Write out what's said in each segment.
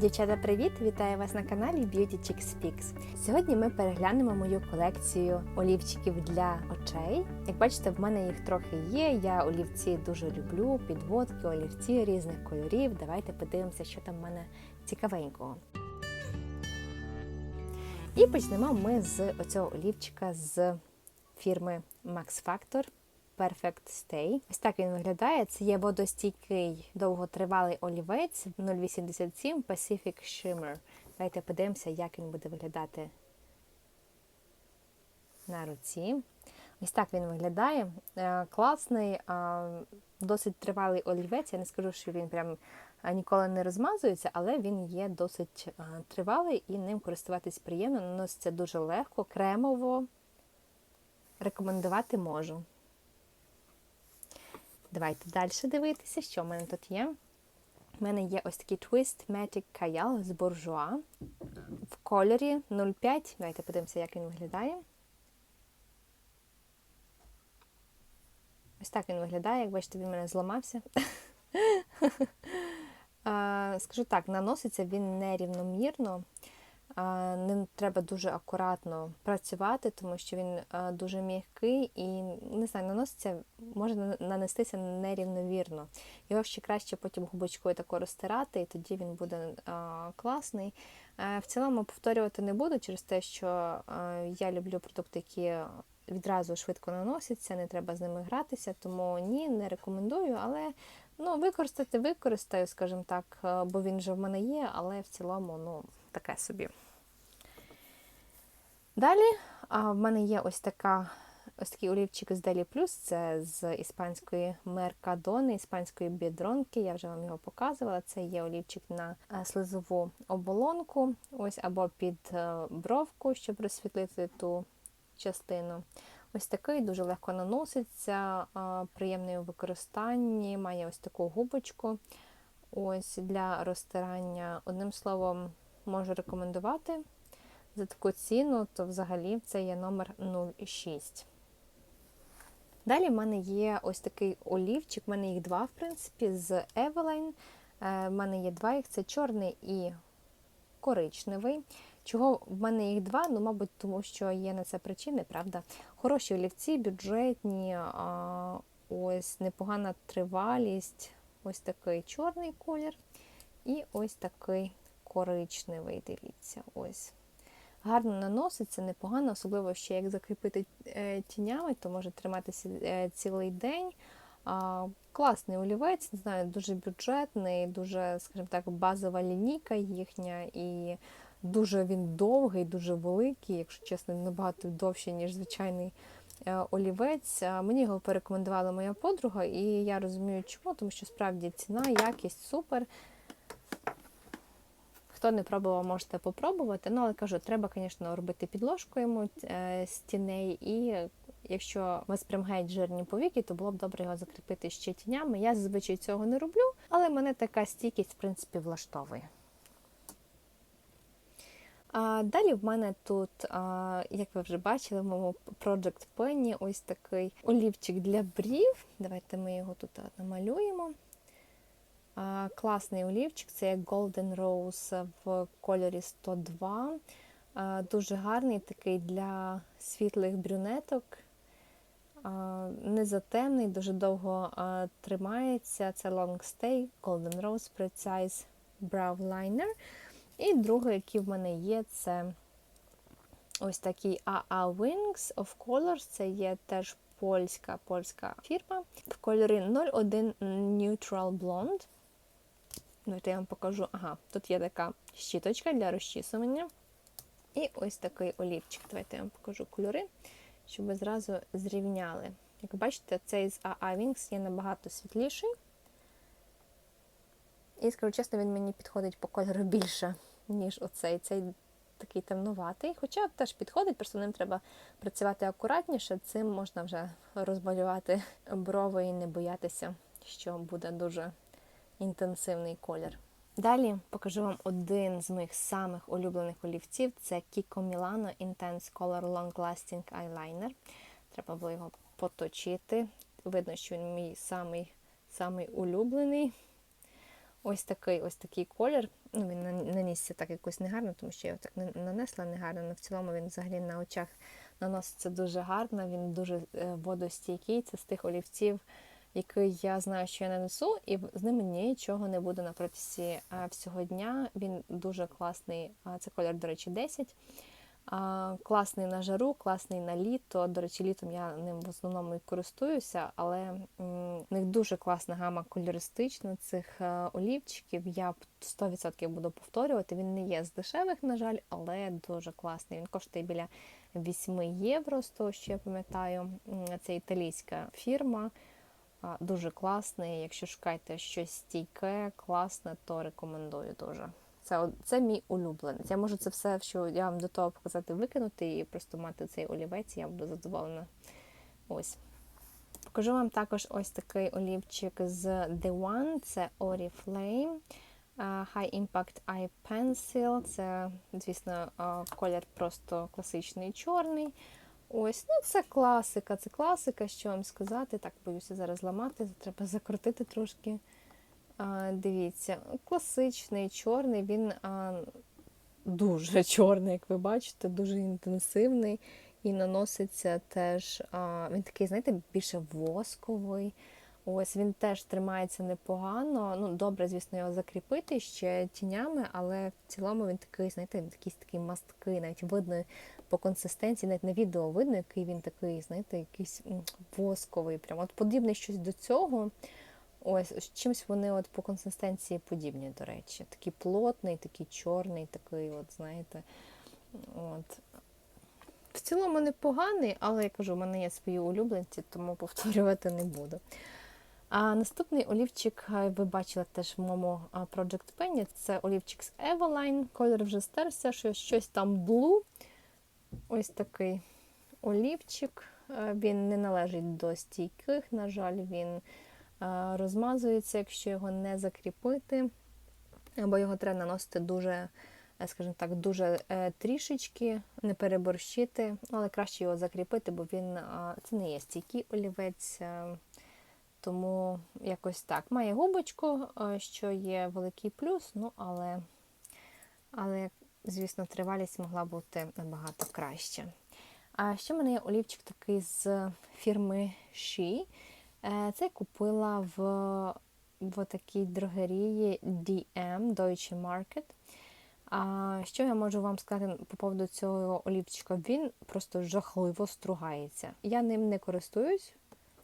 Дівчата, привіт! Вітаю вас на каналі Beauty Chick Speaks. Сьогодні ми переглянемо мою колекцію олівчиків для очей. Як бачите, в мене їх трохи є. Я олівці дуже люблю, підводки, олівці різних кольорів. Давайте подивимося, що там в мене цікавенького. І почнемо ми з оцього олівчика з фірми Max Factor. Perfect Stay. Ось так він виглядає. Це є водостійкий довготривалий олівець 087 Pacific Shimmer. Давайте подивимося, як він буде виглядати на руці. Ось так він виглядає. Е, Класний, досить тривалий олівець. Я не скажу, що він прям ніколи не розмазується, але він є досить тривалий і ним користуватись приємно. Наноситься дуже легко, кремово. Рекомендувати можу. Давайте далі дивитися, що в мене тут є. У мене є ось такий Twist Matic Kayal з Bourjois в кольорі 05. Давайте подивимося, як він виглядає. Ось так він виглядає, як бачите, він в мене зламався. Скажу так, наноситься він нерівномірно. Ним треба дуже акуратно працювати, тому що він дуже м'який і не знаю, наноситься, може нанестися нерівновірно. Його ще краще потім губочкою тако розтирати, і тоді він буде класний. В цілому повторювати не буду через те, що я люблю продукти, які відразу швидко наносяться, не треба з ними гратися, тому ні, не рекомендую, але ну, використати використаю, скажімо так, бо він вже в мене є, але в цілому, ну таке собі. Далі а, в мене є ось така, ось такий олівчик з Deli Plus, це з іспанської меркадони, іспанської бідронки. Я вже вам його показувала. Це є олівчик на слизову оболонку, ось або під бровку, щоб розсвітлити ту частину. Ось такий дуже легко наноситься, приємний у використанні, має ось таку губочку ось для розтирання. Одним словом, можу рекомендувати. За таку ціну, то взагалі це є номер 06. Далі в мене є ось такий олівчик, в мене їх два, в принципі, з Eveline. В мене є два їх, це чорний і коричневий. Чого в мене їх два? Ну, мабуть, тому що є на це причини, правда? Хороші олівці, бюджетні, ось непогана тривалість, ось такий чорний колір. І ось такий коричневий, дивіться, ось. Гарно наноситься, непогано, особливо ще як закріпити тінями, то може триматися цілий день. Класний олівець, не знаю, дуже бюджетний, дуже, скажімо так, базова лінійка їхня, і дуже він довгий, дуже великий, якщо чесно, набагато довший, ніж звичайний олівець. Мені його порекомендувала моя подруга, і я розумію, чому, тому що справді ціна, якість супер. Хто не пробував, можете попробувати. Ну, але кажу, треба, звісно, робити підложку йому з тіней, і якщо вас прям геть жирні повіки, то було б добре його закріпити ще тінями. Я зазвичай цього не роблю, але мене така стійкість, в принципі, влаштовує. А Далі в мене тут, як ви вже бачили, в моєму Project Penny ось такий олівчик для брів. Давайте ми його тут намалюємо. Класний олівчик, це як Golden Rose в кольорі 102. Дуже гарний такий для світлих брюнеток. А, Не затемний, дуже довго тримається. Це Long Stay, Golden Rose Precise Brow Liner. І другий, який в мене є, це ось такий AA Wings of Colors. Це є теж польська польська фірма в кольорі 01 Neutral Blonde. Давайте я вам покажу. Ага, тут є така щіточка для розчісування. І ось такий олівчик. Давайте я вам покажу кольори, щоб ви зразу зрівняли. Як бачите, цей з AA Wings є набагато світліший. І, скажу чесно, він мені підходить по кольору більше, ніж оцей. Цей такий темнуватий. Хоча теж підходить, просто ним треба працювати акуратніше. Цим можна вже розмалювати брови і не боятися, що буде дуже інтенсивний колір. Далі покажу вам один з моїх самих улюблених олівців це Kiko Milano Intense Color Long Lasting Eyeliner. Треба було його поточити. Видно, що він мій самий, самий улюблений. ось такий ось такий колір. Ну, Він нанісся так якось негарно, тому що я його так не- нанесла негарно, але в цілому він взагалі на очах наноситься дуже гарно, він дуже е, водостійкий. Це з тих олівців, який я знаю, що я нанесу, і з ними нічого не буде на протязі всього дня. Він дуже класний. Це колір, до речі, 10. Класний на жару, класний на літо. До речі, літом я ним в основному і користуюся, але в них дуже класна гама кольористична цих е, олівчиків. Я б 100% буду повторювати. Він не є з дешевих, на жаль, але дуже класний. Він коштує біля 8 євро, з того, що я пам'ятаю. Це італійська фірма. Дуже класний. Якщо шукаєте щось стійке, класне, то рекомендую дуже. Це, це мій улюбленець. Я можу це все, що я вам до того показати, викинути і просто мати цей олівець, я буду задоволена. Ось. Покажу вам також ось такий олівчик з The One, це Oriflame. High Impact Eye Pencil. Це, звісно, колір просто класичний чорний. Ось, ну це класика, це класика, що вам сказати. Так, боюся зараз ламати, треба закрутити трошки. А, дивіться, класичний чорний, він а, дуже чорний, як ви бачите, дуже інтенсивний і наноситься теж. А, він такий, знаєте, більше восковий. Ось він теж тримається непогано. Ну, добре, звісно, його закріпити ще тінями, але в цілому він такий, знаєте, він якийсь такий масткий, навіть видно по консистенції, навіть на відео видно, який він такий, знаєте, якийсь восковий. Прям от подібне щось до цього. Ось чимось вони от по консистенції подібні, до речі. Такий плотний, такий чорний, такий, от, знаєте. От. В цілому непоганий, але я кажу, у мене є свої улюбленці, тому повторювати не буду. А наступний олівчик е, ви бачили теж в моєму Project Penny. Це олівчик з Eveline. Колір вже стерся, що щось там blue. Ось такий олівчик. Е, Він не належить до стійких, на жаль, він е, розмазується, якщо його не закріпити, або його треба наносити дуже, е, скажімо так, дуже трішечки, не переборщити, але краще його закріпити, бо він це не є стійкий олівець. Тому якось так. Має губочку, що є великий плюс, ну але, але звісно, тривалість могла бути набагато краще. А ще в мене є олівчик такий з фірми She. Е, Це я купила в, в такій дрогерії DM Deutsche Market. А що я можу вам сказати по поводу цього олівчика? Він просто жахливо стругається. Я ним не користуюсь,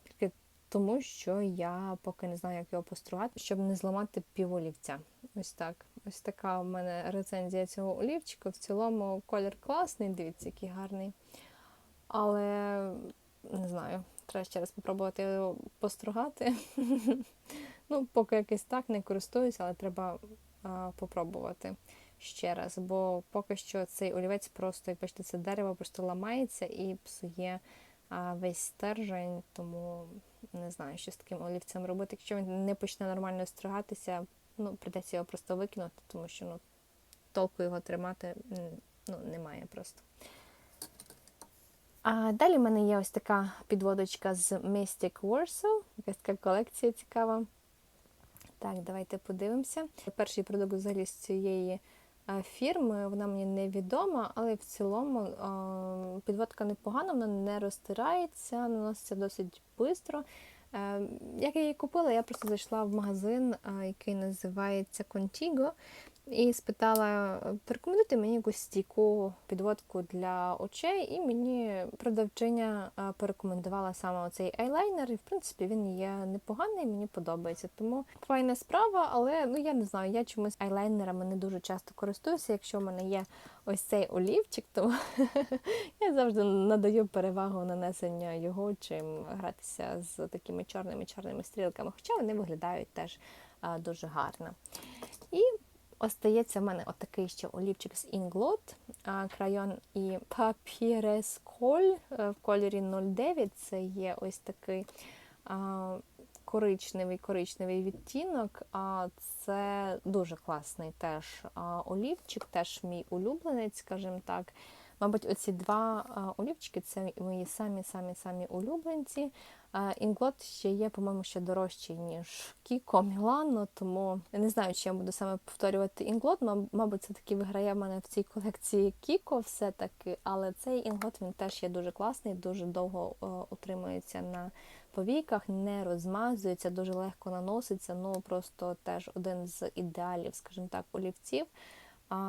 тільки тому що я поки не знаю, як його постругати, щоб не зламати піволівця. Ось так. Ось така у мене рецензія цього олівчика. В цілому колір класний, дивіться, який гарний. Але не знаю, треба ще раз спробувати його постругати. ну, поки якось так не користуюсь, але треба а, попробувати ще раз. Бо поки що цей олівець просто, як бачите, це дерево просто ламається і псує весь стержень, тому не знаю, що з таким олівцем робити. Якщо він не почне нормально стригатися, ну, прийдеться його просто викинути, тому що ну, толку його тримати ну, немає просто. А далі в мене є ось така підводочка з Mystic Warsaw, якась така колекція цікава. Так, давайте подивимося. Перший продукт взагалі з цієї е, фірми, вона мені невідома, але в цілому е, підводка непогана, вона не розтирається, наноситься досить швидко. Е, Як я її купила, я просто зайшла в магазин, е, який називається Contigo, і спитала, порекомендуйте мені якусь стійку підводку для очей, і мені продавчиня е, порекомендувала саме оцей айлайнер, і в принципі він є непоганий, мені подобається. Тому файна справа, але ну я не знаю, я чомусь айлайнерами не дуже часто користуюся. Якщо в мене є ось цей олівчик, то я завжди надаю перевагу нанесення його, чим гратися з такими чорними чорними стрілками, хоча вони виглядають теж дуже гарно. І остається в мене отакий ще олівчик з а, крайон і Col е, в кольорі 09. Це є ось такий коричневий коричневий відтінок. А це дуже класний теж олівчик, теж мій улюбленець, скажімо так. Мабуть, оці два олівчики це мої самі-самі-самі улюбленці. Інглот ще є, по-моєму, ще дорожчий, ніж Кіко Мілано, тому я не знаю, чи я буду саме повторювати інглот. Мабуть, це таки виграє в мене в цій колекції Кіко все-таки, але цей інглот він теж є дуже класний, дуже довго утримується на повіках, не розмазується, дуже легко наноситься. Ну просто теж один з ідеалів, скажімо так, олівців.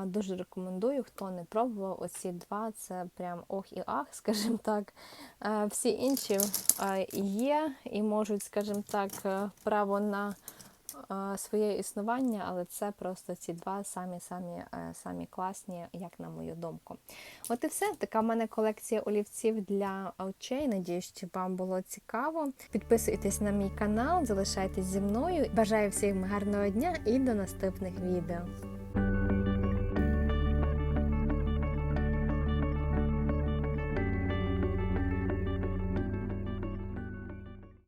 Дуже рекомендую, хто не пробував, оці два це прям ох і ах, скажімо так. Всі інші є і можуть, скажімо так, е, право на своє існування, але це просто ці два самі самі е, самі класні, як на мою думку. От і все. Така в мене колекція олівців для очей. Надіюсь, що вам було цікаво. Підписуйтесь на мій канал, залишайтесь зі мною. Бажаю всім гарного дня і до наступних відео.